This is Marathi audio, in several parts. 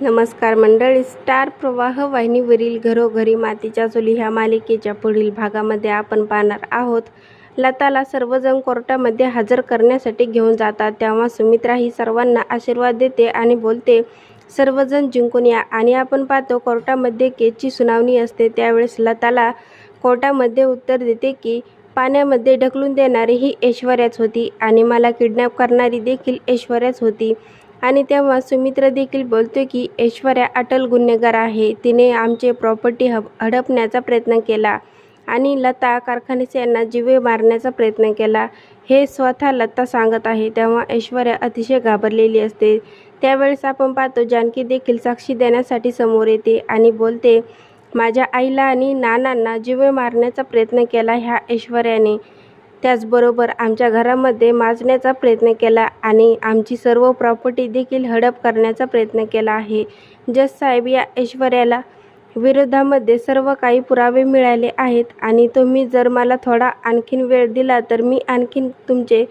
नमस्कार मंडळी. स्टार प्रवाह वाहिनीवरील घरोघरी मातीच्या चुली ह्या मालिकेच्या पुढील भागामध्ये आपण पाहणार आहोत. लताला सर्वजण कोर्टामध्ये हजर करण्यासाठी घेऊन जातात. तेव्हा सुमित्रा ही सर्वांना आशीर्वाद देते आणि बोलते सर्वजण जिंकून या. आणि आपण पाहतो कोर्टामध्ये केसची सुनावणी असते. त्यावेळेस लताला कोर्टामध्ये उत्तर देते की पाण्यामध्ये ढकलून देणारी ही ऐश्वर्याच होती आणि मला किडनॅप करणारी देखील ऐश्वर्याच होती. आणि तेव्हा सुमित्रा देखील बोलतो की ऐश्वर्या अटल गुन्हेगार आहे. तिने आमचे प्रॉपर्टी हब हडपण्याचा प्रयत्न केला आणि लता कारखान्याचे यांना जीवे मारण्याचा प्रयत्न केला. हे स्वतः लता सांगत आहे. तेव्हा ऐश्वर्या अतिशय घाबरलेली असते. त्यावेळेस आपण पाहतो जानकी देखील साक्षी देण्यासाठी समोर येते आणि बोलते माझ्या आईला आणि नानांना जीवे मारण्याचा प्रयत्न केला ह्या ऐश्वर्याने. त्याचबरोबर आमच्या घरामध्ये माजण्याचा प्रयत्न केला आणि आमची सर्व प्रॉपर्टी देखील हडप करण्याचा प्रयत्न केला आहे. जज साहेब या ऐश्वर्याला विरोधामध्ये सर्व काही पुरावे मिळाले आहेत आणि तुम्ही जर मला थोडा आणखीन वेळ दिला तर मी आणखीन तुमचे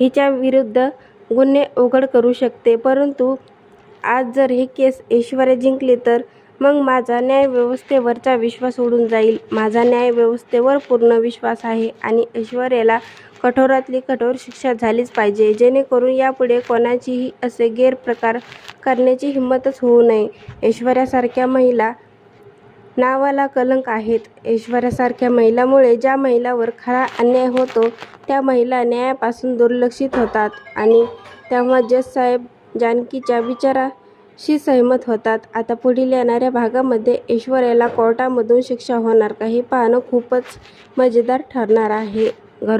हिच्या विरुद्ध गुन्हे उघड करू शकते. परंतु आज जर हे केस ऐश्वर्या जिंकली तर मग माझा न्यायव्यवस्थेवरचा विश्वास उडून जाईल. माझा न्यायव्यवस्थेवर पूर्ण विश्वास आहे आणि ऐश्वर्याला कठोरातली कठोर शिक्षा झालीच पाहिजे. जेणेकरून यापुढे कोणाचीही असे गैरप्रकार करण्याची हिंमतच होऊ नये. ऐश्वर्यासारख्या महिला नावाला कलंक आहेत. ऐश्वर्यासारख्या महिलामुळे ज्या महिलावर खरा अन्याय होतो त्या महिला न्यायापासून दुर्लक्षित होतात. आणि तेव्हा जज साहेब जानकीच्या विचारा शी सहमत होतात. आता पुढील येणाऱ्या भागामध्ये ऐश्वर्याला कोर्टामधून शिक्षा होणार. का हे पाहणं खूपच मजेदार ठरणार आहे. घरो